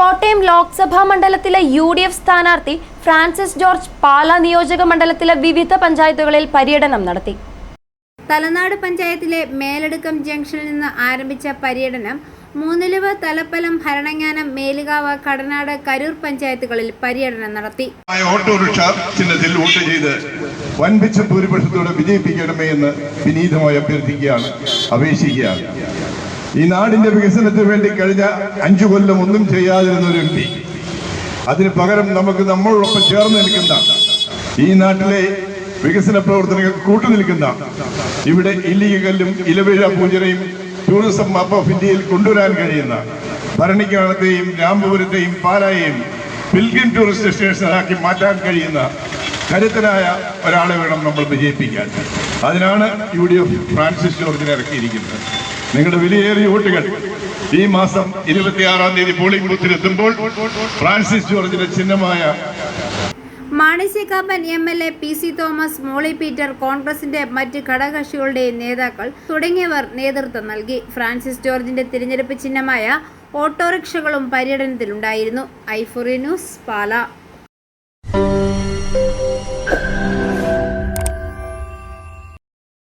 കോട്ടയം ലോക്സഭാ മണ്ഡലത്തിലെ U D F സ്ഥാനാർത്ഥി Francis George Pala നിയോജക മണ്ഡലത്തിലെ വിവിധ പഞ്ചായത്തുകളിൽ പര്യടനം നടത്തി. തലനാട് പഞ്ചായത്തിലെ മേലടുക്കം ജംഗ്ഷനിൽ നിന്ന് ആരംഭിച്ച പര്യടനം മൂന്നിലുവ് തലപ്പലം ഭരണങ്ങാനം മേലുകാവ് കടനാട് കരൂർ പഞ്ചായത്തുകളിൽ പര്യടനം നടത്തി. ഓട്ടോറിക്ഷ ചിഹ്നത്തിൽ വോട്ട് ചെയ്ത് വൻപിച്ച ഭൂരിപക്ഷത്തോടെ വിജയിപ്പിക്കണമേ എന്ന് വിനീതമായി അഭ്യർത്ഥിക്കുകയാണ് അപേക്ഷിക്കുകയാണ്. ഈ നാടിന്റെ വികസനത്തിന് വേണ്ടി കഴിഞ്ഞ അഞ്ചു കൊല്ലം ഒന്നും ചെയ്യാതിരുന്ന ഒരു പി. അതിന് പകരം നമുക്ക് നമ്മളോടൊപ്പം ചേർന്ന് നിൽക്കുന്ന ഈ നാട്ടിലെ വികസന പ്രവർത്തനങ്ങൾ കൂട്ടുനിൽക്കുന്ന ഇവിടെ ഇല്ലികല്ലും ഇലവിഴ പൂജനയും ടൂറിസം മാപ്പ് ഓഫ് ഇന്ത്യയിൽ കൊണ്ടുവരാൻ കഴിയുന്ന ഭരണിക്കാണത്തെയും രാമപുരത്തെയും പാലായെയും പിൽഗ്രിം ടൂറിസ്റ്റ് ഡെസ്റ്റിനേഷനാക്കി മാറ്റാൻ കഴിയുന്ന കരുത്തനായ ഒരാളെ വേണം നമ്മൾ വിജയിപ്പിക്കാൻ. അതിനാണ് യു ഡി എഫ് ഫ്രാൻസിസ് ജോർജിനെ ഇറക്കിയിരിക്കുന്നത്. നിങ്ങളുടെ വിലയേറിയ വോട്ടുകൾ ഈ മാസം ഇരുപത്തിയാറാം തീയതി പോളിംഗ് ബൂത്തിലെത്തുമ്പോൾ ഫ്രാൻസിസ് ജോർജിന്റെ ചിഹ്നമായ Mani C Kappan M L A P C Thomas Molly Peter കോൺഗ്രസിന്റെ മറ്റ് ഘടകകക്ഷികളുടെ നേതാക്കൾ തുടങ്ങിയവർ നേതൃത്വം നൽകി. ഫ്രാൻസിസ് ജോർജിന്റെ തിരഞ്ഞെടുപ്പ് ചിഹ്നമായ ഓട്ടോറിക്ഷകളും പര്യടനത്തിലുണ്ടായിരുന്നു. ഐഫോറി ന്യൂസ് പാല.